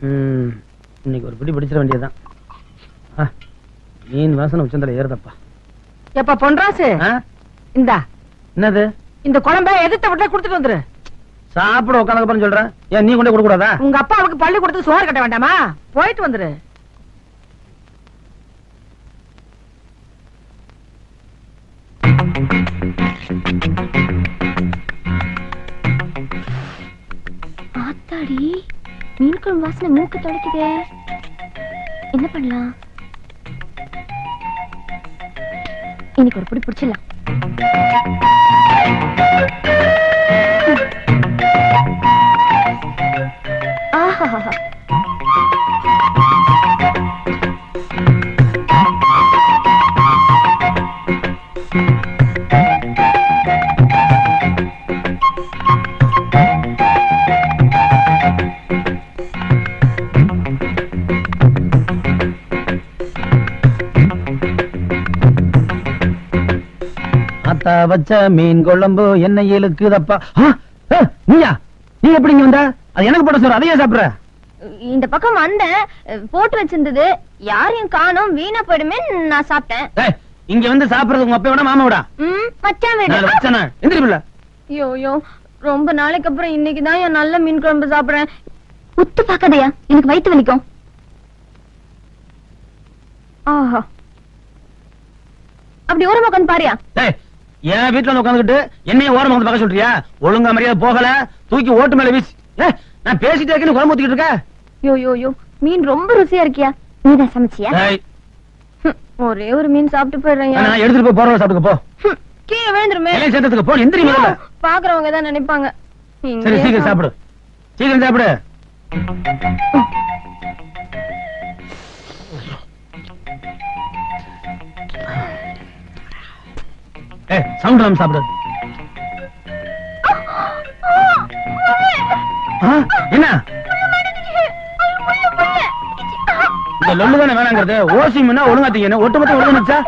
ம், இன்னைக்கு ஒரு பிடி பிடிச்சிட வேண்டியதுதான். மீன் வாசனை உச்சந்தல ஏறுதப்பா. எப்ப பொன்ராசு? இந்தா. என்னது? இந்த குழம்ப எதிர்த்த விட்டு கொடுத்துட்டு வந்துரு. சாப்பிட உட்காந்து அப்புறம் சொல்றேன் ஏன் நீ கொண்டு கொடுக்க கூடாதா உங்க அப்பா அவனுக்கு பள்ளி கொடுத்து சோறு கட்ட வேண்டாமா? போயிட்டு வந்துரு. ஆத்தாடி. மீன் குழம்பு வாசனை மூக்கு தொலைக்குதே. என்ன பண்ணலாம்? இன்னைக்கு ஒரு பிடி பிடிச்சிடலாம். ஆஹா. வச்ச மீன் குழம்பு என்ன இழுக்குதப்பா நீயா? நீ எப்படி இங்க வந்த? அது எனக்கு போட சொல்ற அதையே சாப்பிடுற. இந்த பக்கம் வந்தேன் போட்டு வச்சிருந்தது. யாரையும் காணோம் வீணா போயிடுமே நான் சாப்பிட்டேன். இங்க வந்து சாப்பிடுறது உங்க அப்பா விட மாமா விடா. மச்சான்? வீடு ஐயோ ஐயோ ரொம்ப நாளைக்கு அப்புறம் இன்னைக்கு தான் என் நல்ல மீன் குழம்பு சாப்பிடுறேன். உத்து பாக்காதயா எனக்கு வயித்து வலிக்கும். ஆஹா. அப்படி ஓரமா உட்காந்து பாரியா. என் வீட்டுல வந்து உட்காந்துக்கிட்டு என்னைய ஓரமா வந்து பார்க்க சொல்றியா? ஒழுங்கா மரியாதை போகல. தூக்கி ஓட்டு மேல வீசி. நான் பேசிட்டே இருக்கேன்னு குழம்பு ஊத்திக்கிட்டு இருக்க? யோ யோ யோ மீன் ரொம்ப ருசியா இருக்கியா? நீதான் சமைச்சியா? ஏய், ஹம், ஒரே ஒரு மீன் சாப்பிட்டு போயிடுறேன் நான் எடுத்துட்டு போய் போறவங்க சாப்பிட்டுக்க போ. கீழே விழுந்துருமே. இலையை சேர்த்ததுக்கு போ எந்திரி முதல்ல. பாக்குறவங்க தான் நினைப்பாங்க. சரி சீக்கிரம் சாப்பிடு. சீக்கிரம் சாப்பிடு. சவுண்ட் இல்லாம சாப்பிடு. என்ன? இந்த லொல்லு தானே வேணாங்கிறது? ஓசி முன்னா ஒழுங்கா தீங்கன்னு ஒட்டு மொத்தம் ஒழுங்குச்சா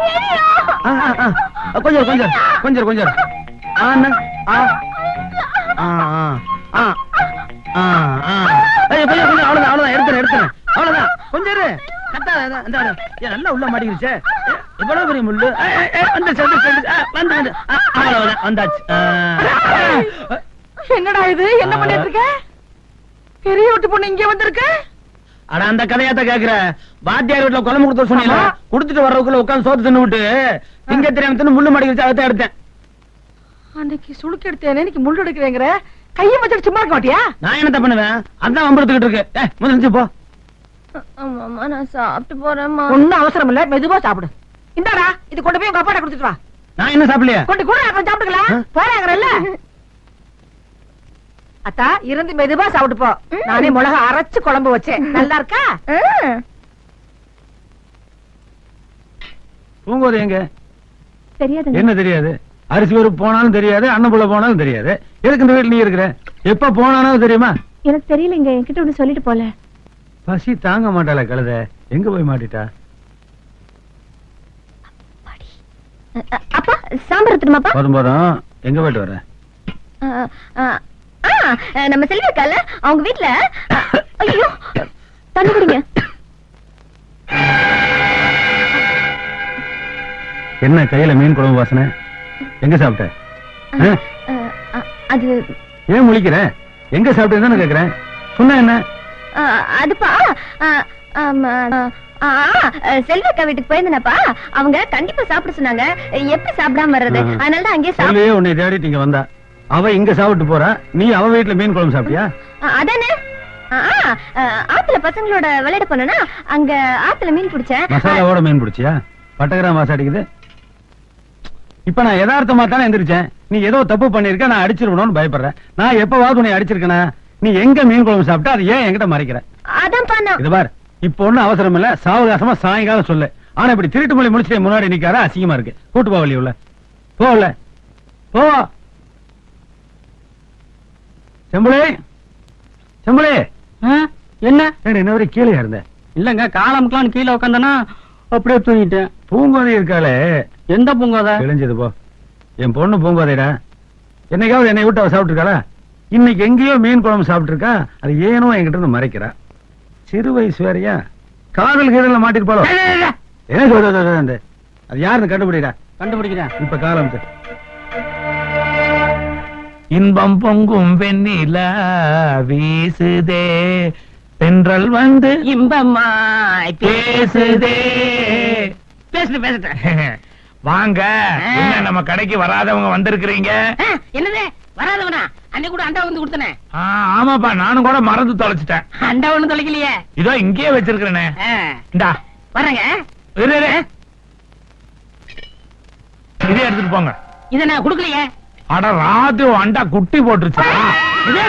கொஞ்சம் கொஞ்சம் கொஞ்சம் கொஞ்சம். ஆ அண்ணா. ஆ. ஆ ஆ. கொஞ்சம் கொஞ்சம் அவ்வளவுதான் அவ்வளவுதான். எடுத்துறேன் எடுத்துறேன் அவ்வளவுதான். கொஞ்சம் இரு. நல்லா உள்ள மாட்டிக்கிடுச்சே ஏ, எவ்வளவு பெரிய முள்ளு? வந்து வந்து அவ்வளவுதான் வந்தாச்சு. என்னடா இது? என்ன பண்ணிட்டு இருக்க? பெரிய வீட்டு பொண்ணு இங்க வந்திருக்க? அட அந்த கதையாத்த கேக்குற. வாத்தியார் வீட்டுல குழம்பு கொடுத்து சொன்னீங்க ஆமா. குடுத்துட்டு வர்றதுக்குள்ள உட்கார்ந்து சோத்து தின்னு விட்டு திங்க தெரியாம முள்ளு மாட்டிக்கிடுச்சு அதை எடுத்தேன். அன்னைக்கு சுளுக்கு எடுத்தேனே இன்னைக்கு முள்ளு எடுக்கிறேங்கிற. கையை வச்சுட்டு சும்மா இருக்க மாட்டியா? நான் என்னத்த பண்ணுவேன்? அதான் வம்பெடுத்துக்கிட்டு இருக்கு. முதல்ல போ. ஆமாமா நான் சாப்பிட்டு போறேம்மா. ஒண்ணும் அவசரம் இல்ல. மெதுவா சாப்பிடு. இந்தாடா இது கொண்டு போய் உங்க அப்பாட்ட கொடுத்துட்டு வா. நான் என்ன சாப்பிடலையா? கொண்டு கூட அப்புறம் சாப்பிட்டுக்கலாம்? போறாங்கல்ல? அத்தா இருந்து மெதுவா சாப்பிட்டு போ. நானே மிளகா அரைச்சு குழம்பு வச்சேன். நல்லா இருக்கா? தூங்குவது எங்க? தெரியாதுங்க. என்ன தெரியாது? அரிசி ஒரு போனாலும் தெரியாது அன்னப்புள்ள போனாலும் தெரியாது. எதுக்கு இந்த வீட்டுல நீ இருக்கிற? எப்ப போனாலும் தெரியுமா? எனக்கு தெரியலங்க. என்கிட்ட ஒண்ணு சொல்லிட்டு போல. பசி தாங்க மாட்டாள கழுத. எங்க போய் மாட்டிட்டா? அப்பா சாம்பார் எடுத்துருமாப்பா போதும் போதும் எங்க போயிட்டு வர? நம்ம செல்வி இருக்கால அவங்க வீட்ல. ஐயோ தண்ணி குடிங்க. என்ன கையில மீன் குழம்பு வாசனை? எங்க சாப்பிட்ட? அது ஏன் முழிக்கிற? எங்க சாப்பிட்டேன்னு கேக்குறேன். சொன்ன என்ன? அதுப்பா செல்வி அக்கா வீட்டுக்கு போயிருந்தேனப்பா. அவங்க கண்டிப்பா சாப்பிட சொன்னாங்க. எப்படி சாப்பிடாம வர்றது. அதனால தான் அங்கேயே சாப்பிட உன்னை தேடிட்டு இங்க வந்தா. அவ இங்க சாப்பிட்டு போறா. நீ அவ வீட்டுல மீன் குழம்பு சாப்பிட்டியா? அதானே? ஆத்துல பசங்களோட விளையாட போனா அங்க ஆத்துல மீன் பிடிச்சேன். மசாலாவோட மீன் பிடிச்சியா? பட்டகிராம் வாசம் அடிக்குது. இப்ப நான் யதார்த்தமா தானே எந்திரிச்சேன். நீ ஏதோ தப்பு பண்ணிருக்க நான் அடிச்சிருக்கணும்னு பயப்படுறேன். நான் எப்பவாவது உன்னை அடிச்சிருக்கேனா? நீ எங்க மீன் குழம்பு சாப்பிட்டா அது ஏன் என்கிட்ட மறைக்கிற? நான். இது பார். இப்ப ஒண்ணும் அவசரம் இல்ல. சாவகாசமா சாயங்காலம் சொல்லு. ஆனா இப்படி திருட்டு மொழி முடிச்சுட்டு முன்னாடி நிக்காத அசிங்கமா இருக்கு. கூட்டு போ வழி உள்ள போ உள்ள போ. செம்புளே செம்புளே என்ன? என்ன வரை கீழே இருந்த. இல்லங்க காலமுக்கெல்லாம் கீழே உட்காந்தனா அப்படியே தூங்கிட்டேன். பூங்கோதை இருக்காளே. எந்த பூங்காத? கிழிஞ்சது போ. என் பொண்ணு பூங்கோதைடா. என்னைக்காவது என்னை விட்டு அவ சாப்பிட்டு இருக்காளா இன்னைக்கு எங்கேயோ மீன் குழம்பு சாப்பிட்டு இருக்கா அது ஏனோ என்கிட்ட இருந்து மறைக்கிறா. சிறு வயசு வேறையா? காதல் கீதல்ல மாட்டிட்டு என்ன சொல்றது அது யாருன்னு கண்டுபிடிடா? கண்டுபிடிக்கிறேன். இப்ப காலம் இன்பம் பொங்கும் வெண்ணிலா வீசுதே. தென்றல் வந்து இன்பமாய் பேசுதே. பேசுட்டு பேசுட்டு வாங்க என்ன நம்ம கடைக்கு வராதவங்க வந்திருக்கிறீங்க? என்னது? வராதவனா? அன்னைக்கு கூட அண்டா வந்து கொடுத்தனே. ஆமாப்பா நானும் கூட மறந்து தொலைச்சிட்டேன். அண்டா ஒண்ணு தொலைக்கலையே. இதோ இங்கேயே வச்சிருக்கிறேனே. இந்தா. இரு. இதே எடுத்துட்டு போங்க. இத நான் கொடுக்கலையே. அட ராது அண்டா குட்டி போட்டுருச்சா? இது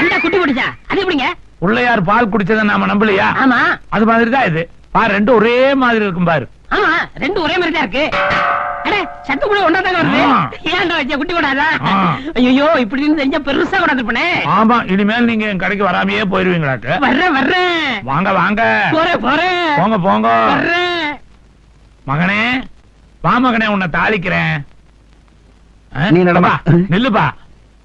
அண்டா குட்டி போட்டுச்சா? அது எப்படிங்க? பிள்ளையார் பால் குடிச்சதை நாம நம்பலையா? ஆமா. அது மாதிரி தான் இது. பாரு ரெண்டும் ஒரே மாதிரி இருக்கும் பாரு. ஆமா ரெண்டும் ஒரே மாதிரி தான் இருக்கு. அட சத்து கூட ஒன்னா தாங்க வருது? ஆ. ஏன்டா வச்ச குட்டி போடாதா? ஆ. ஐயோ இப்படி இருந்து செஞ்சா பெருசா பண்ணே ஆமா இனிமேல் நீங்க என் கடைக்கு வராமையே போயிருவீங்களாட்டு வர்றேன் வர்றேன். வாங்க வாங்க. போறேன் போறேன். போங்க போங்க. வர்றேன். மகனே வா மகனே உன்னை தாளிக்கிறேன்? நீ நடமா. நில்லுப்பா.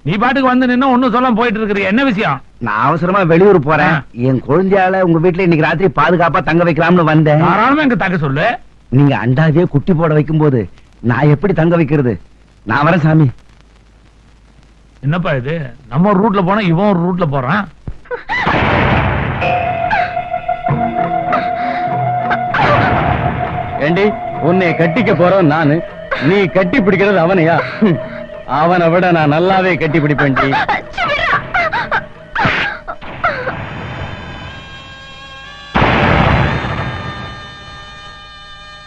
நீ பாட்டுக்கு வந்து நின்னு ஒண்ணும் சொல்லாம போயிட்டு இருக்கிற என்ன விஷயம்? நான் அவசரமா வெளியூர் போறேன். என் குழந்தையால உங்க வீட்டுல இன்னைக்கு ராத்திரி பாதுகாப்பா தங்க வைக்கலாம்னு வந்தேன். தாராளமா எங்க தக்க சொல்லு. நீங்க அண்டாவே குட்டி போட வைக்கும் போது நான் எப்படி தங்க வைக்கிறது? நான் வரேன் சாமி. என்னப்பா இது? நம்ம ஒரு ரூட்ல போனா இவன் ஒரு ரூட்ல போறான்? ஏண்டி உன்னை கட்டிக்க போறோம் நானு. நீ கட்டி பிடிக்கிறது அவனையா? அவனை விட நான் நல்லாவே கட்டி பிடிப்பேன்டி.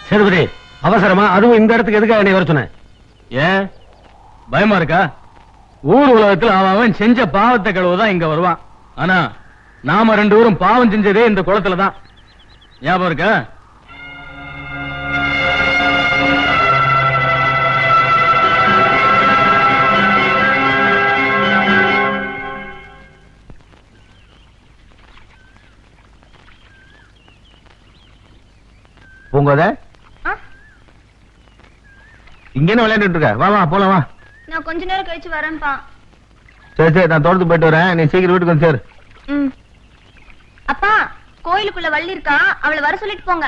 சேதுபதி அவசரமா அதுவும் இந்த இடத்துக்கு எதுக்காக என்னை வர சொன்னேன் ஏன் பயமா இருக்கா? ஊர் உலகத்துல அவன் அவன் செஞ்ச பாவத்தை கழுவுதான் இங்க வருவான். ஆனா நாம ரெண்டு பேரும் பாவம் செஞ்சதே இந்த குளத்துல தான். ஞாபகம் இருக்கா? பூங்கோத? இங்க என்ன விளையாண்டுட்டு இருக்க வா வா போலாம் வா. நான் கொஞ்ச நேரம் கழிச்சு வரேன்ப்பா. சரி சரி நான் தோட்டத்துக்கு போயிட்டு வரேன். நீ சீக்கிரம் வீட்டுக்கு வந்து சேரு. ம். அப்பா கோயிலுக்குள்ள வள்ளி இருக்கா? அவளை வர சொல்லிட்டு போங்க.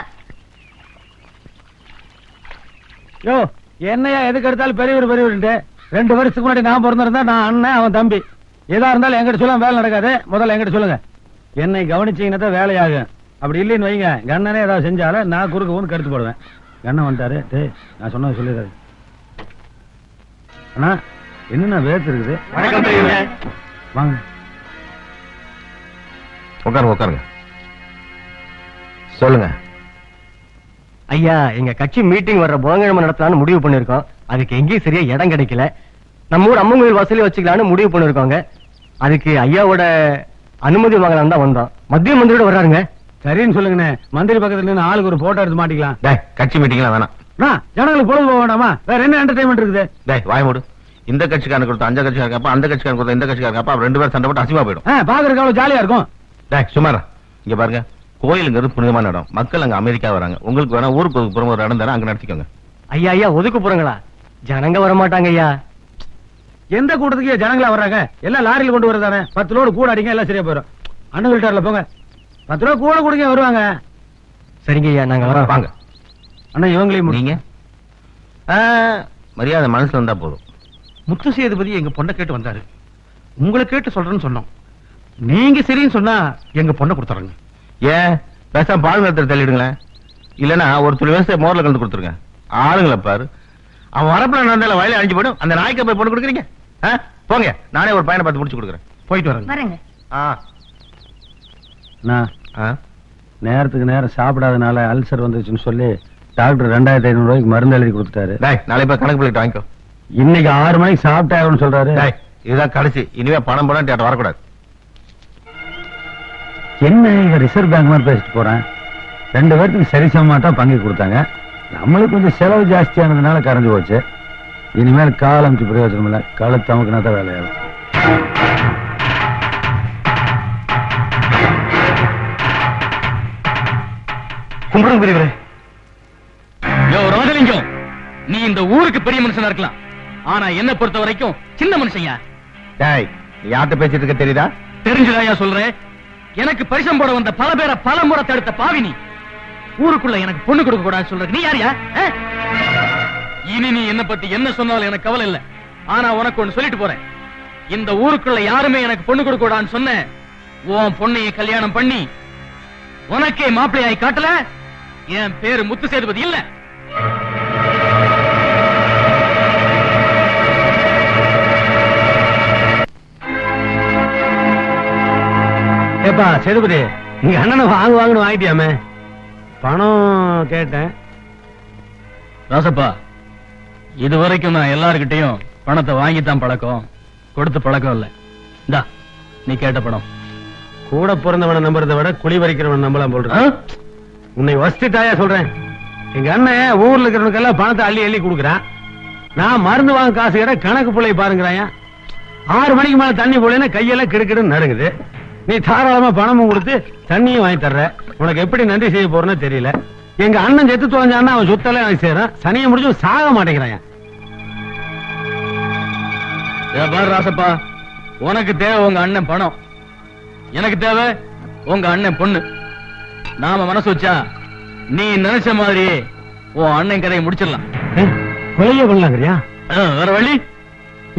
யோ என்னையா எதுக்கு எடுத்தாலும் பெரியவர் பெரியவர்ன்ட்டு? ரெண்டு வருஷத்துக்கு முன்னாடி நான் பிறந்திருந்தா நான் அண்ணன் அவன் தம்பி. எதா இருந்தாலும் எங்கிட்ட சொல்ல வேலை நடக்காது. முதல்ல எங்கிட்ட சொல்லுங்க. என்னை கவனிச்சீங்கன்னா தான் வேலையாகும். அப்படி இல்லைன்னு வைங்க. கண்ணனே ஏதாவது செஞ்சாலும் நான் குறுக்க வந்து கருத்து போடுவேன். கண்ணன் வந்துட்டாரு. டேய் நான் சொன்னது சொல்லிடுறாரு அண்ணா என்னண்ணா வேர்த்து இருக்குது. வாங்க. உட்காருங்க உட்காருங்க. சொல்லுங்க. ஐயா எங்க கட்சி மீட்டிங் வர்ற புதன்கிழமை நடத்தலாம்னு முடிவு பண்ணிருக்கோம் அதுக்கு எங்கேயும் சரியா இடம் கிடைக்கல. நம்ம ஊர் அம்மன் கோயில் வசூலி வச்சுக்கலாம்னு முடிவு பண்ணிருக்கோங்க அதுக்கு ஐயாவோட அனுமதி வாங்கலாம் தான் வந்தோம். மத்திய மந்திரியோட வர்றாருங்க. சரின்னு சொல்லுங்கண்ணே. மந்திரி பக்கத்துல நின்று ஆளுக்கு ஒரு போட்டோ எடுத்து மாட்டிக்கலாம். டேய் கட்சி மீட்டிங்லாம் வேணாம். ஜனங்களுக்கு பொழுது போக வேண்டாமா வேற என்ன என்டர்டைன்மெண்ட் இருக்குது? டேய் வாய மூடு. இந்த கட்சிக்காரன் கொடுத்த அந்த கட்சிக்காரன் அப்ப அந்த கட்சிக்காரன் கொடுத்த இந்த கட்சிக்காரன் அப்ப ரெண்டு பேரும் சண்டை போட்டு அசிமா போயிடும். பாக்குறதுக்கு அவ்வளவு ஜாலியா இருக்கும். டேய் சுமார் இங்க பாருங்க கோயிலுங்கிறது புனிதமான இடம். மக்கள் அங்க அமெரிக்கா வராங்க. உங்களுக்கு வேணா ஊருக்கு புறம் ஒரு இடம் தரேன் அங்க நடத்திக்கோங்க. ஐயா ஐயா ஒதுக்கு போறங்களா? ஜனங்க வர மாட்டாங்க ஐயா. எந்த கூட்டத்துக்கு ஜனங்களா வர்றாங்க? எல்லாம் லாரியில கொண்டு வரதானே பத்து லோடு கூட அடிங்க எல்லாம் சரியா போயிடும் அண்ணன் வீட்டார்ல போங்க. பத்து ரூபா கூட கொடுங்க வருவாங்க. சரிங்க ஐயா நாங்க வரோம். வாங்க. அண்ணா இவங்களையும் முடி- நீங்க? ஆ, மரியாதை மனசுல இருந்தா போதும். முத்து சேதுபதி எங்க பொண்ணை கேட்டு வந்தாரு. உங்களை கேட்டு சொல்றேன்னு சொன்னோம். நீங்க சரின்னு சொன்னா எங்க பொண்ணை கொடுத்துறங்க. ஏன்? பேசாம பால் நிலத்தில் தள்ளிடுங்களேன். இல்லனா ஒரு துளி விவசாய மோர்ல கலந்து கொடுத்துருங்க. ஆளுங்களை பாரு. அவன் வரப்புல நடந்தால வயல அழிஞ்சு போயிடும். அந்த நாய்க்கு போய் பொண்ணு கொடுக்குறீங்க? ஆ? போங்க. நானே ஒரு பையனை பார்த்து முடிச்சு கொடுக்குறேன். போயிட்டு வரேங்க. வரேங்க. ஆ? நேரத்துக்கு நேரம் சாப்பிடாதனால அல்சர் வந்துச்சுன்னு சொல்லி டாக்டர் ரெண்டாயிரத்தி ஐநூறு ரூபாய்க்கு மருந்து எழுதி கொடுத்துட்டாரு. டேய் நாளை போய் கணக்கு பிள்ளைட்டு வாங்கிக்கோ. இன்னைக்கு ஆறு மணிக்கு சாப்பிட்டாருன்னு சொல்றாரு. இதுதான் கடைசி. இனிமே பணம் பணம் தேட்டர் வரக்கூடாது. என்ன இவ ரிசர்வ் பேங்க் மாதிரி பேசிட்டு போறேன்? ரெண்டு பேர்த்துக்கு சரி சமமாட்டா பங்கு கொடுத்தாங்க. நம்மளுக்கு கொஞ்சம் செலவு ஜாஸ்தியானதுனால கரைஞ்சு போச்சு. இனிமேல் கால் அமைச்சு பிரயோஜனம் இல்லை. கழுத்து அமுக்குனா தான் வேலையாகும். கும்பிடுங்க பெரியவரே. நீ இந்த ஊருக்கு பெரிய மனுஷனா இருக்கலாம். ஆனா என்ன பொறுத்த வரைக்கும் சின்ன மனுஷன்யா. டேய் யார்கிட்ட பேசிட்டு இருக்க தெரியுதா? தெரிஞ்சதாயா சொல்றேன் எனக்கு பரிசம் போட வந்த பல பேரை பல முறை தடுத்த பாவினி. ஊருக்குள்ள எனக்கு பொண்ணு கொடுக்க கூடாது சொல்றது நீ யாரியா? இனி நீ என்ன பத்தி என்ன சொன்னாலும் எனக்கு கவலை இல்ல. ஆனா உனக்கு ஒண்ணு சொல்லிட்டு போறேன். இந்த ஊருக்குள்ள யாருமே எனக்கு பொண்ணு கொடுக்க கூடாதுன்னு சொன்ன உன் பொண்ணைய கல்யாணம் பண்ணி உனக்கே மாப்பிள்ளையாய் காட்டல? என் பேரு முத்து சேதுபதி இல்ல. ஏப்பா சேதுபதி நீங்க அண்ணனை வாங்கு வாங்கன்னு வாங்கிட்டியாமே? பணம் கேட்டேன். ராசப்பா இது வரைக்கும் நான் எல்லார்கிட்டயும் பணத்தை வாங்கித்தான் பழக்கம் கொடுத்து பழக்கம் இல்ல. இந்தா நீ கேட்ட பணம். கூட பிறந்தவனை நம்புறதை விட குழி வரைக்கிறவன் நம்பலாம்? போல்றேன் உன்னை வசதி தாயா சொல்றேன். எங்க அண்ணன் ஊர்ல இருக்கிறவனுக்கெல்லாம் பணத்தை அள்ளி அள்ளி கொடுக்குறான். நான் மருந்து வாங்க காசு கேட்ட கணக்கு பிள்ளை பாருங்கிறாயா. ஆறு மணிக்கு மேல தண்ணி போலன்னா கையெல்லாம் கிடுக்கிடுன்னு நடுங்குது. நீ தாராளமா பணமும் கொடுத்து தண்ணியும் வாங்கி தர்ற. உனக்கு எப்படி நன்றி செய்ய போறேன்னு தெரியல. எங்க அண்ணன் செத்து தொலைஞ்சான்னா அவன் சுத்தல எனக்கு சேரும் சனியை முடிச்சு சாக மாட்டேங்கிறான். ராசப்பா. உனக்கு தேவை உங்க அண்ணன் பணம். எனக்கு தேவை உங்க அண்ணன் பொண்ணு. நாம மனசு வச்சா நீ நினைச்ச மாதிரி உன் அண்ணன் கதையை முடிச்சிடலாம். கொலைய பண்ணலாங்கிறியா? வேற வழி?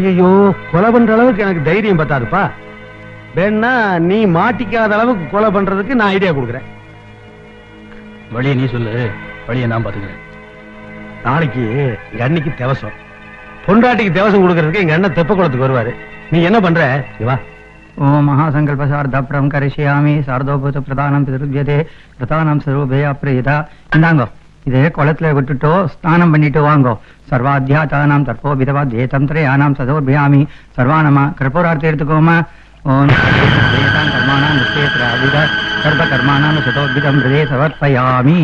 ஐயோ கொலை பண்ற அளவுக்கு எனக்கு தைரியம் பத்தாதுப்பா. வேணா நீ மாட்டிக்காத அளவுக்கு கொலை பண்றதுக்கு நான் ஐடியா கொடுக்குறேன். வழியை நீ சொல்லு. வழியை நான் பாத்துக்கிறேன் நாளைக்கு எங்க அன்னைக்கு தேவசம். பொண்டாட்டிக்கு தேவசம் கொடுக்கறதுக்கு எங்க அண்ணன் தெப்ப குளத்துக்கு வருவாரு. நீ என்ன பண்ற? வா. ஓம் மகாசங்கல்ப சார்த்தப்ரம் கரிஷியாமி சார்தோபூத பிரதானம் பிதருபியதே பிரதானம் சர்வபய அப்ரேதா. இந்தாங்கோ இதே குளத்துல விட்டுட்டோ ஸ்நானம் பண்ணிட்டு வாங்கோ. சர்வாத்தியாத்தானாம் தற்போ விதவாத்யேதம் திரையானாம் சதோபியாமி. சர்வானமா கற்பூரார்த்தி எடுத்துக்கோமா? ఓం కర్మాణా నిశ్చేత్ర సర్వకర్మాణం శతోద్భితం హృదయ సమర్పయామి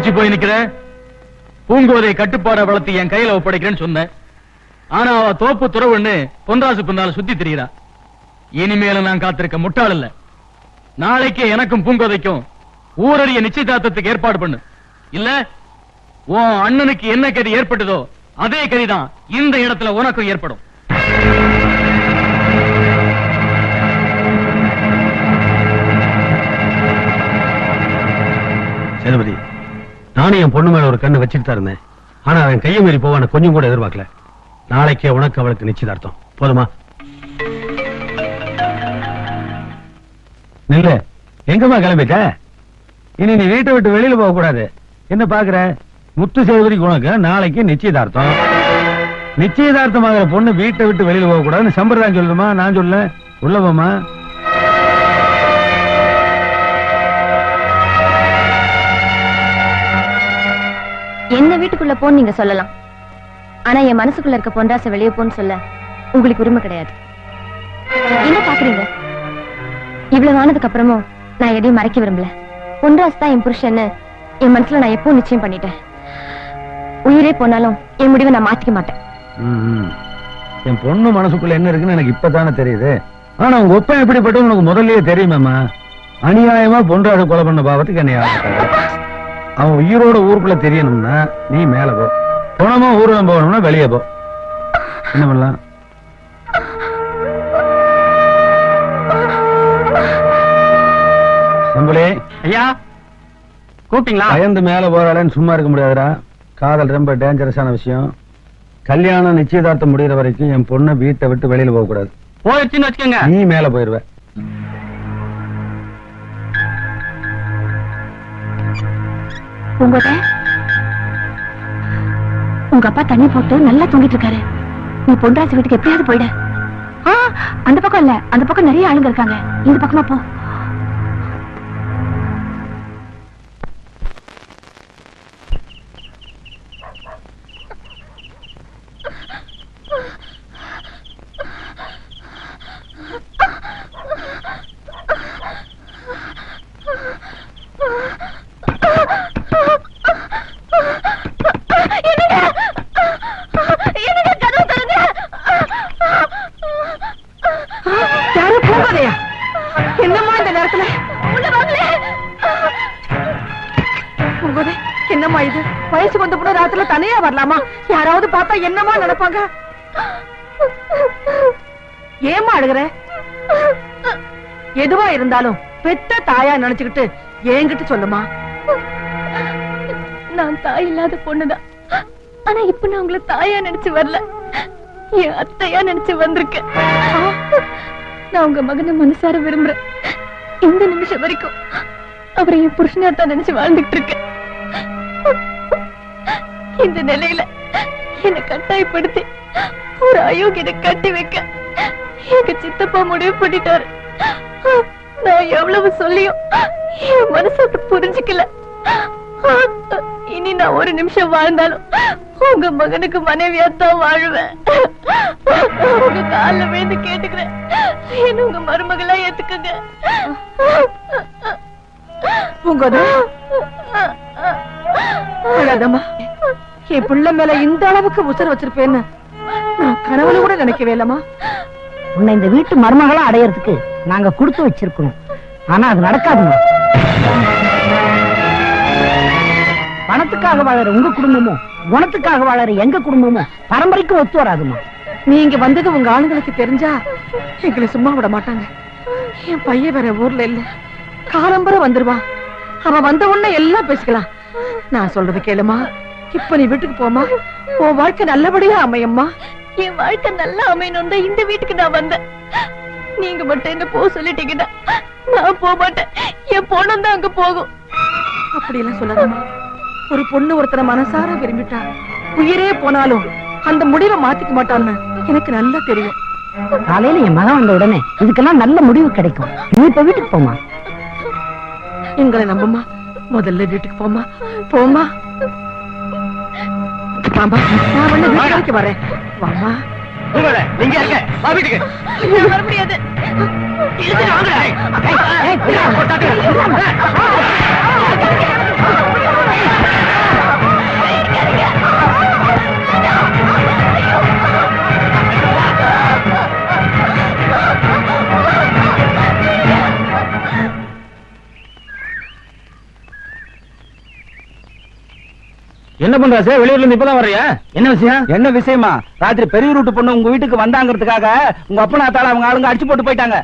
என்ன போய் நிக்கிற? பூங்கோதை கட்டுப்பாட வளர்த்து என் கையில ஒப்படைக்கிறேன்னு சொன்னேன் ஆனா அவ தோப்பு துறவுன்னு பொன்ராசு பின்னால சுத்தி திரியிறா இனிமேல நான் காத்திருக்க முட்டாள் இல்ல. நாளைக்கு எனக்கும் பூங்கோதைக்கும் ஊரடிய நிச்சயதார்த்தத்துக்கு ஏற்பாடு பண்ணு. இல்ல உன் அண்ணனுக்கு என்ன கதி ஏற்பட்டதோ அதே கதிதான் இந்த இடத்துல உனக்கும் ஏற்படும். சேதுபதி நானும் என் பொண்ணு மேல ஒரு கண்ணு வச்சுட்டு தான் இருந்தேன். ஆனா அவன் கையை மீறி போவான கொஞ்சம் கூட எதிர்பார்க்கல. நாளைக்கே உனக்கு அவளுக்கு நிச்சயதார்த்தம். போதுமா? நில்ல. எங்கம்மா கிளம்பிட்ட? இனி நீ வீட்டை விட்டு வெளியில போக கூடாது. என்ன பாக்குற முத்து சேதுபதிக்கு உனக்கு நாளைக்கு நிச்சயதார்த்தம். நிச்சயதார்த்தமாகிற பொண்ணு வீட்டை விட்டு வெளியில போக கூடாதுன்னு சம்பிரதாயம் சொல்லுமா? நான் சொல்ல. உள்ளவமா என்ன வீட்டுக்குள்ள போன்னு நீங்க சொல்லலாம். ஆனா என் மனசுக்குள்ள இருக்க பொண்டாச வெளியே போன்னு சொல்ல உங்களுக்கு உரிமை கிடையாது. என்ன பாக்குறீங்க? இவ்வளவு ஆனதுக்கு அப்புறமும் நான் எதையும் மறைக்க விரும்பல. பொன்ராசு தான் என் புருஷன்னு என் மனசுல நான் எப்பவும் நிச்சயம் பண்ணிட்டேன். உயிரே போனாலும் என் முடிவை நான் மாத்திக்க மாட்டேன். என் பொண்ணு மனசுக்குள்ள என்ன இருக்குன்னு எனக்கு இப்பதானே தெரியுது. ஆனா உங்க ஒப்பன் எப்படிப்பட்டது உனக்கு முதல்லயே தெரியுமாமா அநியாயமா பொன்றாட கொலை பண்ண பாவத்துக்கு என்னையா அவன் உயிரோட ஊருக்குள்ள தெரியணும்னா நீ மேல போ. பணமா ஊர்வலம் போகணும்னா வெளியே போ. என்ன பண்ணலாம்? நம்பளே ஐயா கூப்பிட்டீங்களா? பயந்து மேல போறாளேன்னு சும்மா இருக்க முடியாதுடா. காதல் ரொம்ப டேஞ்சரஸான விஷயம். கல்யாணம் நிச்சயதார்த்தம் முடிகிற வரைக்கும் என் பொண்ணை வீட்டை விட்டு வெளியில போக கூடாது போயிடுச்சுன்னு வச்சுக்கோங்க. நீ மேல போயிருவ. உங்ககிட்ட? உங்க அப்பா தண்ணி போட்டு நல்லா தூங்கிட்டு இருக்காரு. நீ பொன்ராசி வீட்டுக்கு எப்படியாவது போயிட. அந்த பக்கம் இல்ல. அந்த பக்கம் நிறைய ஆளுங்க இருக்காங்க. இந்த பக்கமா போ. பெத்த தாயா நினைச்சுக்கிட்டு என்கிட்ட சொல்லுமா? நான் தாய் இல்லாத பொண்ணுதான். ஆனா இப்ப நான் உங்களை தாயா நினைச்சு வரல. என் அத்தையா நினைச்சு வந்திருக்கேன். நான் உங்க மகனை மனசார விரும்புறேன். இந்த நிமிஷம் வரைக்கும் அவரை என் புருஷனா தான் நினைச்சு வாழ்ந்துட்டு இருக்கேன். இந்த நிலையில என்னை கட்டாயப்படுத்தி ஒரு அயோக்கியத்தை கட்டி வைக்க எங்க சித்தப்பா முடிவு பண்ணிட்டாரு. நான் எவ்வளவு சொல்லியும் என் மனசு அதை புரிஞ்சுக்கல. இனி நான் ஒரு நிமிஷம் வாழ்ந்தாலும் உங்க மகனுக்கு மனைவியா தான் வாழுவேன். உங்க கால விழுந்து கேட்டுக்கிறேன். என்ன உங்க மருமகளா ஏத்துக்குங்க. பூங்கதை அழாதம்மா. என் பிள்ளை மேல இந்த அளவுக்கு உசர வச்சிருப்பேன்னு நான் கனவுல கூட நினைக்கவே இல்லம்மா. உன்னை இந்த வீட்டு மருமகளா அடையறதுக்கு நாங்க கொடுத்து வச்சிருக்கணும். ஆனா அது நடக்காதுமா? பணத்துக்காக வாழற உங்க குடும்பமும் குணத்துக்காக வாழற எங்க குடும்பமும் பரம்பரைக்கு ஒத்து வராதுமா? நீங்க வந்தது உங்க ஆளுங்களுக்கு தெரிஞ்சா எங்களை சும்மா விட மாட்டாங்க. என் பையன் வேற ஊர்ல இல்ல. காலம்பர வந்துருவான் அவன் வந்த உடனே எல்லாம் பேசிக்கலாம். நான் சொல்றது கேளுமா. இப்ப நீ வீட்டுக்கு போமா. உன் வாழ்க்கை நல்லபடியா அமையம்மா. என் வாழ்க்கை நல்லா அமையணும் தான் இந்த வீட்டுக்கு நான் வந்தேன். நீங்க மட்டும் என்ன போக சொல்லிட்டீங்கன்னா நான் போக மாட்டேன். என் பொண்ணும் தான் அங்க போகும். அப்படி எல்லாம் சொல்லாதம்மா. ஒரு பொண்ணு ஒருத்தரை மனசார விரும்பிட்டா உயிரே போனாலும் அந்த முடிவை மாத்திக்க மாட்டான்னு எனக்கு நல்லா தெரியும். காலையில என் மகன் வந்த உடனே இதுக்கெல்லாம் நல்ல முடிவு கிடைக்கும். நீ இப்ப வீட்டுக்கு போமா எங்களை நம்புமா முதல்ல வீட்டுக்கு போமா போமா நான் வரேன். பூங்கோதை, நீங்க இருக்க வா வீட்டுக்கு வர முடியாது என்ன பண்றாசே வெளியூர்ல இருந்து இப்பதான் வர்றியா? என்ன விஷயம்? என்ன விஷயமா? ராத்திரி பெரிய ரூட்டு பொண்ணு உங்க வீட்டுக்கு வந்தாங்கிறதுக்காக உங்க அப்பா நாத்தால அவங்க ஆளுங்க அடிச்சு போட்டு போயிட்டாங்க.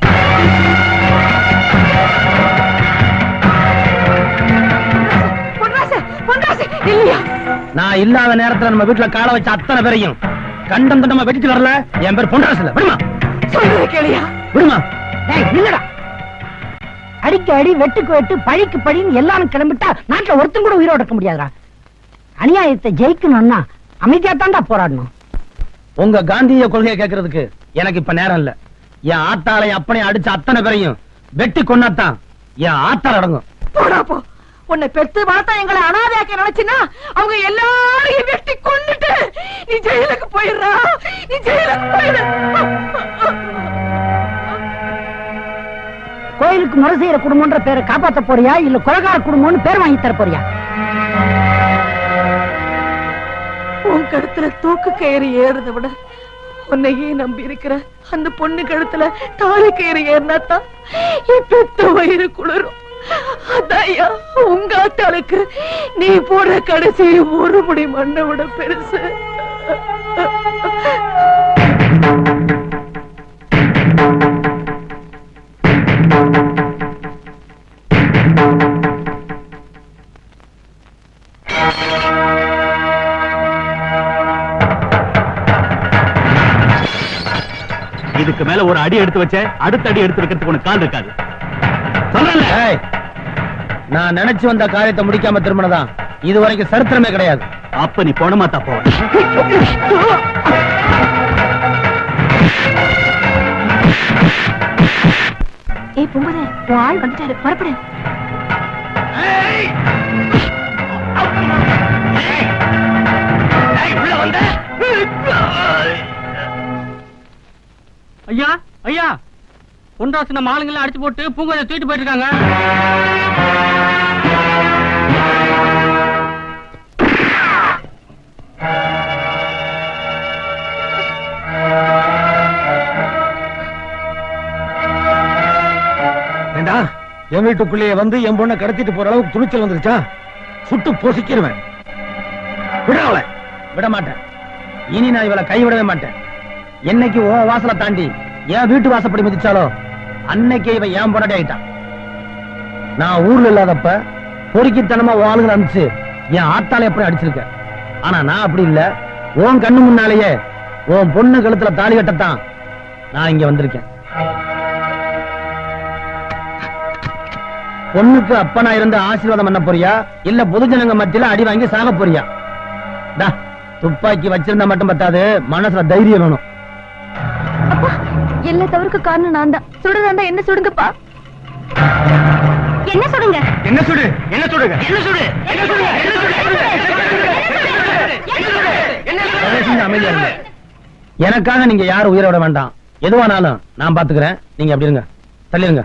நான் இல்லாத நேரத்துல நம்ம வீட்டுல கால வச்ச அத்தனை பேரையும் கண்டம் கண்டமா வெட்டிட்டு வரல. என் பேர் பொன்ராசுல. விடுமா. கேளியா? விடுமா. டேய், இல்லடா அடிக்கு அடி வெட்டுக்கு வெட்டு பழிக்கு பழின்னு எல்லாரும் கிளம்பிட்டா நாட்டுல ஒருத்தன் கூட உயிரோட இருக்க முடியாதுடா. அநியாயத்தை ஜெயிக்கணும்னா அமைதியா தான்டா போராடணும். உங்க காந்திய கொள்கையை கேட்கறதுக்கு எனக்கு இப்ப நேரம் இல்ல. என் ஆத்தாளை அப்பனை அடிச்ச அத்தனை பேரையும் வெட்டி கொண்டாத்தான் என் ஆத்தாள் அடங்கும். போடா போ. உன்னை பெத்து வளர்த்தா எங்களை அனாதையாக்க நினைச்சினா அவங்க எல்லாரையும் வெட்டி கொண்டுட்டு நீ ஜெயிலுக்கு போயிடுறா. நீ ஜெயிலுக்கு போயிடு. கோயிலுக்கு முறை செய்யற குடும்பம்ன்ற பேரை காப்பாத்த போறியா? இல்ல கொலகார குடும்பம்னு பேர் வாங்கி தர போறியா? உன் கழுத்துல தூக்கு கயிறு ஏறுறதை விட உன்னையே நம்பி இருக்கிற அந்த பொண்ணு கழுத்துல தாலி கயிறு ஏறினாத்தான் என் பெத்த வயிறு குளிரும். அதாயா உங்க ஆத்தாளுக்கு நீ போடுற கடைசி ஒரு முடி மண்ணை விட பெருசு. அடி எடுத்து வச்ச அடுத்த அடி எடுத்து வைக்கிறதுக்கு உனக்கு கால் இருக்காது. நான் நினைச்சு வந்த காரியத்தை முடிக்காம திரும்பினதான். இது வரைக்கும் சரித்திரமே கிடையாது. அப்ப நீ போனமா தப்போ ஏய் பூங்குதே உன் ஆள் வந்துட்டாரு. புறப்படு. ஐயா ஐயா. பொன்ராசு நம்ம ஆளுங்களை அடிச்சு போட்டு பூங்கோதை தூக்கிட்டு போயிட்டு இருக்காங்க ஏண்டா என் வீட்டுக்குள்ளேயே வந்து என் பொண்ணை கடத்திட்டு போற அளவுக்கு துணிச்சல் வந்துருச்சா? சுட்டு பொசிக்கிருவேன். விட விட மாட்டேன் இனி நான் இவளை கைவிடவே மாட்டேன். என்னைக்கு ஓ வாசலை தாண்டி என் வீட்டு வாசப்படி மிதிச்சாலோ? அன்னைக்கே இவன் ஏன் பொண்டாட்டி ஆயிட்டான்? நான் ஊர்ல இல்லாதப்ப பொறுக்கித்தனமா உன் ஆளுங்களை அனுப்பிச்சு என் ஆத்தால எப்படி அடிச்சிருக்க ஆனா நான் அப்படி இல்ல. உன் கண்ணு முன்னாலேயே உன் பொண்ணு கழுத்துல தாலி கட்டத்தான் நான் இங்க வந்திருக்கேன். பொண்ணுக்கு அப்பனா இருந்து ஆசீர்வாதம் பண்ண போறியா? இல்ல பொதுஜனங்க மத்தியில அடி வாங்கி சாக போறியா? டா, துப்பாக்கி வச்சிருந்தா மட்டும் பத்தாது. மனசுல தைரியம் வேணும். எல்லா தவறுக்கு காரணம் நான் தான் சுடுறதா இருந்தா என்ன சுடுங்கப்பா என்ன சுடுங்க என்ன சுடு என்ன சுடுங்க தயவு செஞ்சு அமைதியா இருங்க. எனக்காக நீங்க யாரும் உயிரை விட வேண்டாம் எதுவானாலும் நான் பாத்துக்கிறேன் நீங்க அப்படி இருங்க தள்ளிருங்க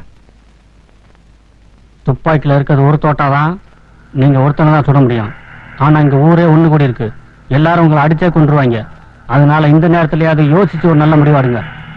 துப்பாக்கில இருக்கிறது ஒரு தோட்டாதான் நீங்க ஒருத்தனை தான் சுட முடியும் ஆனா இங்க ஊரே ஒண்ணு கூடி இருக்கு எல்லாரும் உங்களை அடிச்சே கொண்டுருவாங்க அதனால இந்த நேரத்திலேயாவது யோசிச்சு ஒரு நல்ல முடிவாடுங்க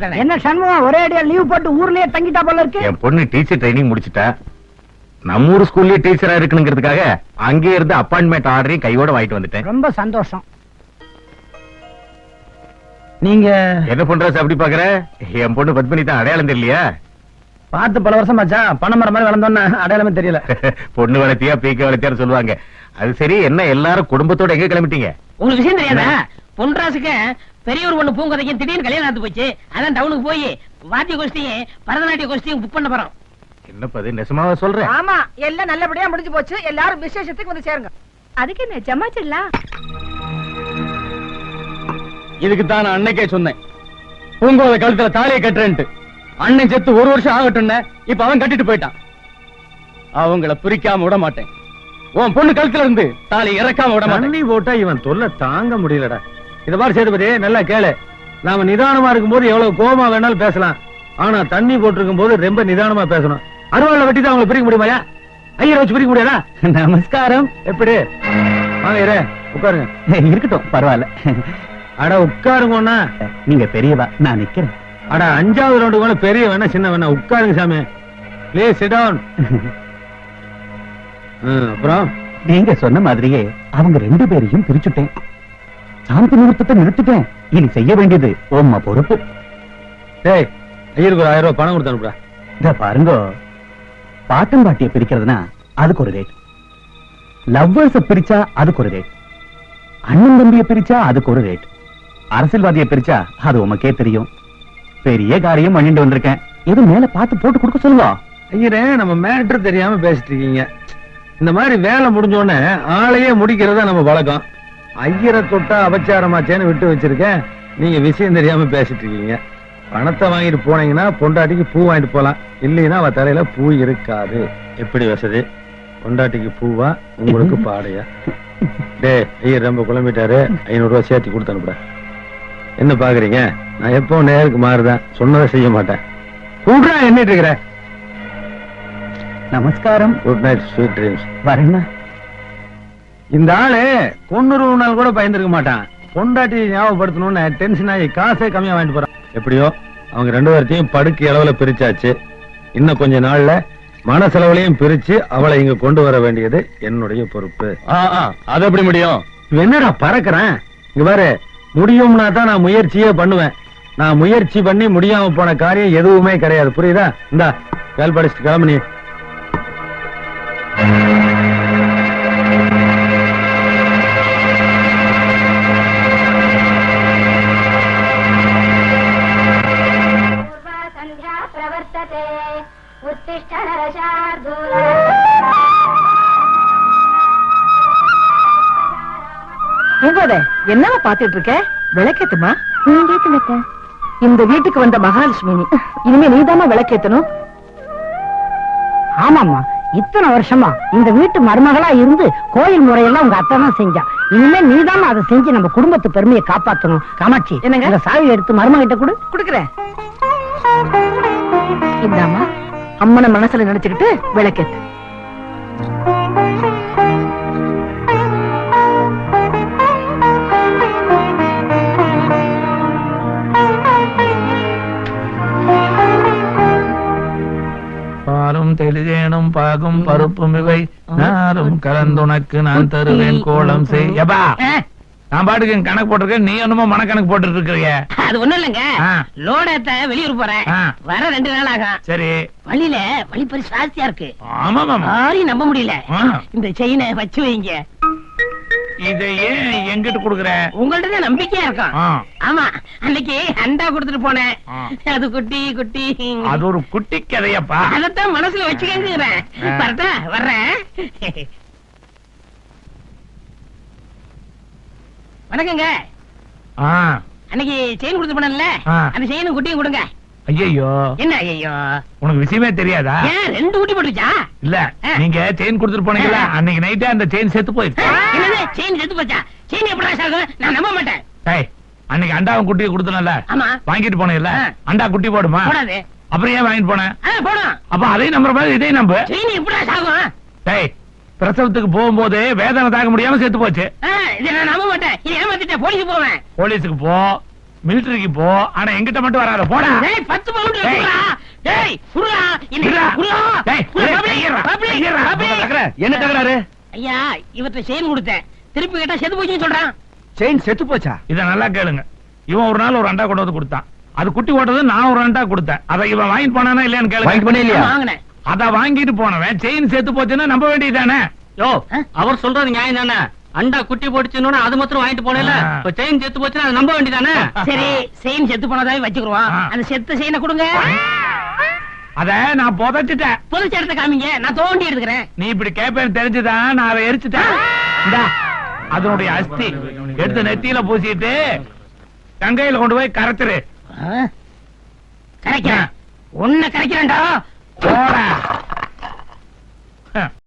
என்ன சண்முகம் ஒரே அடியா லீவ் போட்டு ஊர்லயே தங்கிட்டா போல இருக்கு? என் பொண்ணு டீச்சர் ட்ரைனிங் முடிச்சிட்டா. நம்ம ஊர் ஸ்கூல்லயே டீச்சரா இருக்கணுங்கிறதுக்காக அங்கே இருந்து அப்பாயின்மெண்ட் ஆர்டரையும் கையோட வாங்கிட்டு வந்துட்டேன். ரொம்ப சந்தோஷம். நீங்க என்ன பண்றாச்சு அப்படி பாக்குற? என் பொண்ணு பத்மினி தான் அடையாளம் தெரியலையா? பார்த்து பல வருஷம் ஆச்சா? பணமரம் மாதிரி வளர்ந்தோன்னு அடையாளமே தெரியல. பொண்ணு வளர்த்தியா பீக்க வளர்த்தியான்னு சொல்லுவாங்க. அது சரி என்ன எல்லாரும் குடும்பத்தோட எங்க கிளம்பிட்டீங்க? உங்களுக்கு விஷயம் தெரியாதா? பொன்ராசுக்கு பெரியவர் ஒண்ணு பூங்கதைக்கும் திடீர்னு கல்யாணம் நடந்து போச்சு. அதான் டவுனுக்கு போய் வாத்திய கோஷ்டியும் பரதநாட்டிய கோஷ்டியும் புக் பண்ண போறோம். என்னப்பா அது நெசமாவா சொல்றேன் ஆமா எல்லாம் நல்லபடியா முடிஞ்சு போச்சு. எல்லாரும் விசேஷத்துக்கு வந்து சேருங்க. அதுக்கு என்ன ஜமாச்சிடலாம் இதுக்கு தான் நான் அன்னைக்கே சொன்னேன். பூங்கோத கழுத்துல தாலியை கட்டுறேன்ட்டு. அண்ணன் செத்து ஒரு வருஷம் ஆகட்டும்னு இப்ப அவன் கட்டிட்டு போயிட்டான். அவங்கள பிரிக்காம விட மாட்டேன். உன் பொண்ணு கழுத்துல இருந்து தாலி இறக்காம விட மாட்டேன். போட்டா இவன் தொல்லை தாங்க முடியலடா. இத மாதிரி சேதுபதி நல்லா கேளு. நாம நிதானமா இருக்கும்போது எவ்வளவு கோபமா வேணாலும் பேசலாம். ஆனா தண்ணி போட்டிருக்கும் போது ரொம்ப நிதானமா பேசணும். அருவாள்ல வெட்டி தான் அவங்களை பிரிக்க முடியுமாயா ஐயரை வச்சு பிரிக்க முடியாதா? நமஸ்காரம். எப்படி? வாங்க இரு, உட்காருங்க. இருக்கட்டும் பரவாயில்ல. அட உட்காருங்கண்ணா நீங்க பெரியவா நான் நிக்கிறேன். அட அஞ்சாவது ரவுண்டு வேணா பெரிய வேணா சின்ன வேணா. உட்காருங்க சாமி. ப்ளீஸ் சிட் டவுன் அப்புறம்? நீங்க சொன்ன மாதிரியே அவங்க ரெண்டு பேரையும் பிரிச்சுட்டேன். சாந்தி முகூர்த்தத்தை நிறுத்திட்டேன். இனி செய்ய வேண்டியது உம்ம பொறுப்பு. டேய் ஐயருக்கு ஒரு ஆயிரம் ரூபாய் பணம் கொடுத்து அனுப்புறா இத பாருங்க. பாட்டன் பாட்டிய பிரிக்கிறதுனா அதுக்கு ஒரு ரேட் லவ்வர்ஸ பிரிச்சா அதுக்கு ஒரு ரேட் அண்ணன் தம்பிய பிரிச்சா அதுக்கு ஒரு ரேட் அரசியல்வாதிய பிரிச்சா அது உமக்கே தெரியும். பெரிய காரியம் பண்ணிட்டு வந்திருக்கேன். எது மேல பார்த்து போட்டு கொடுக்க சொல்லுங்க. ஐயரே நம்ம மேட்ரு தெரியாம பேசிட்டு இருக்கீங்க. இந்த மாதிரி வேலை முடிஞ்ச உடனே ஆளையே முடிக்கிறதா நம்ம வழக்கம் ஐயரை தொட்டா அபச்சாரமாச்சேன்னு விட்டு வச்சிருக்கேன். நீங்க விஷயம் தெரியாம பேசிட்டு இருக்கீங்க. பணத்தை வாங்கிட்டு போனீங்கன்னா பொண்டாட்டிக்கு பூ வாங்கிட்டு போலாம். இல்லைன்னா அவ தலையில பூ இருக்காது. எப்படி வசதி? பொண்டாட்டிக்கு பூவா உங்களுக்கு பாடையா? டேய் ஐயர் ரொம்ப குழம்பிட்டாரு. ஐநூறு ரூபாய் சேர்த்து கொடுத்து அனுப்புறேன் என்ன பாக்குறீங்க? நான் எப்போ நேருக்கு மாறுதான். சொன்னதை செய்ய மாட்டேன். கூட்டா எண்ணிட்டு இருக்கிற. நமஸ்காரம். குட் நைட் ஸ்வீட் ட்ரீம்ஸ் வரேண்ணா இந்த ஆளு கொன்னுருவனால் கூட பயந்துருக்க மாட்டான். பொண்டாட்டி ஞாபகப்படுத்தணும்னு டென்ஷன் ஆகி காசே கம்மியா வாங்கிட்டு போறான். எப்படியோ அவங்க ரெண்டு பேர்த்தையும் படுக்கை அளவுல பிரிச்சாச்சு. இன்னும் கொஞ்ச நாள்ல மன செலவுலையும் பிரிச்சு அவளை இங்க கொண்டு வர வேண்டியது என்னுடைய பொறுப்பு. அது எப்படி முடியும்? என்னடா பறக்குறேன்? இங்க பாரு முடியும்னா தான் நான் முயற்சியே பண்ணுவேன். நான் முயற்சி பண்ணி முடியாம போன காரியம் எதுவுமே கிடையாது. புரியுதா? இந்தா வேல் படிச்சுட்டு கிளம்பு என்னவா பாத்துட்டு இருக்க? விளக்கேத்துமா? நீங்க இந்த வீட்டுக்கு வந்த மகாலட்சுமி இனிமே நீதாம்மா விளக்கேத்தணும். ஆமாம்மா இத்தனை வருஷமா இந்த வீட்டு மருமகளா இருந்து கோயில் முறையெல்லாம் உங்க அத்தை தான் செஞ்சா. இனிமே நீதாம்மா அதை செஞ்சு நம்ம குடும்பத்து பெருமையை காப்பாத்தணும். காமாட்சி என்னங்க? சாவி எடுத்து மருமகிட்ட கொடு. குடுக்குறேன். இந்தாம்மா அம்மனை மனசுல நினைச்சுக்கிட்டு விளக்கேத்து. பாலும் தெளிதேனும் பாகும் பருப்பும் இவை. நாரும் கலந்துனக்கு நான் தருவேன் கோலம் செய். எப்பா? நான் பாட்டுக்கு கணக்கு போட்டிருக்கேன். நீ என்னமோ மனக்கணக்கு போட்டுட்டு இருக்கிறிய அது ஒண்ணும் இல்லைங்க. ஆ. லோட ஏத்த வெளியூர் போறேன். வர ரெண்டு நாள் ஆகும். சரி. வழியில வழிப்பறி ஜாஸ்தியா இருக்கு. ஆமா நம்ப முடியல. இந்த செயினை வச்சு வைங்க. இதை ஏன் எங்கிட்ட குடுக்குற உங்கள்ட்ட நம்பிக்கையா இருக்கும். ஆமா அன்னைக்கு அண்டா கொடுத்துட்டு போனேன். அது குட்டி குட்டி. அது ஒரு குட்டி கதையப்பா. அதத்தான் மனசுல வச்சுக்கங்கிறேன். வரட்டா வர்றேன். வணக்கங்க. அன்னைக்கு செயின் கொடுத்து போனேன்ல. அந்த செயினும் குட்டியும் கொடுங்க. ஐயோ என்ன ஐயோ உனக்கு விஷயமே தெரியாதா? ரெண்டு குட்டி போட்டுச்சா இல்ல. நீங்க செயின் கொடுத்துட்டு போனீங்கல்ல அன்னைக்கு நைட்டே அந்த செயின் செத்து போயிடுச்சு செயின் செத்து போச்சா? செயின் எப்படி சாகும் நான் நம்ப மாட்டேன். டேய் அன்னைக்கு அண்டாவும் குட்டியை கொடுத்தனல்ல? ஆமா. வாங்கிட்டு போனீங்கல்ல. அண்டா குட்டி போடுமா? போடாது. அப்புறம் ஏன் வாங்கிட்டு போனேன் ஆ, போடும் அப்ப அதையும் நம்புற மாதிரி இதையும் நம்பு செயின் எப்படி சாகும் டேய் பிரசவத்துக்கு போகும்போது வேதனை தாங்க முடியாம செத்து போச்சு. இதை நான் நம்ப மாட்டேன். இது ஏமாத்திட்டேன். போலீஸ் போவேன். போலீஸுக்கு போ. மிலிட்டரிக்கு போ ஆனா எங்கிட்ட மட்டும் வராத போடா. டேய் பத்து பவுண்ட் டேய். குடுறா. டேய் இந்த இருடா. குடுறா டேய். பப்ளிக். என்ன தகராறு? ஐயா இவர்ட்ட செயின் கொடுத்தேன். திருப்பி கேட்டா செத்து போச்சுன்னு சொல்றான். செயின் செத்து போச்சா? இத நல்லா கேளுங்க. இவன் ஒரு நாள் ஒரு அண்டா கொண்டு வந்து கொடுத்தான். அது குட்டி ஓட்டது நான் ஒரு அண்டா கொடுத்தேன். அதை இவன் வாங்கிட்டு போனானா இல்லையான்னு வாங்கிட்டு கேளுங்க போனே இல்லையா? வாங்கினேன். அத வாங்கிட்டு போனவன். செயின் செத்து போச்சுன்னா நம்ப வேண்டியதானே யோ அவர் சொல்றது நியாயம் தானே? அண்டா குட்டி போட்டுச்சுன்னு அது மாத்திரம் வாங்கிட்டு போனேல. இப்ப செயின் செத்து போச்சுன்னா அதை நம்ப வேண்டியதானே? சரி செயின் செத்து போனதாவே வச்சுக்குருவோம். ஆ. அந்த செத்த செயினை கொடுங்க. அத நான் புதைச்சிட்டேன். புதுச்ச இடத்த காமிங்க. நான் தோண்டி எடுத்துக்கிறேன் நீ இப்படி கேப்பேன்னு தெரிஞ்சுதான் நான் அதை எரிச்சுட்டேன். அதனுடைய அஸ்தி. எடுத்து நெத்தியில பூசிட்டு கங்கையில கொண்டு போய் கரைச்சிரு கரைக்கிறேன். உன்னை கரைக்கிறேன்டா. போடா.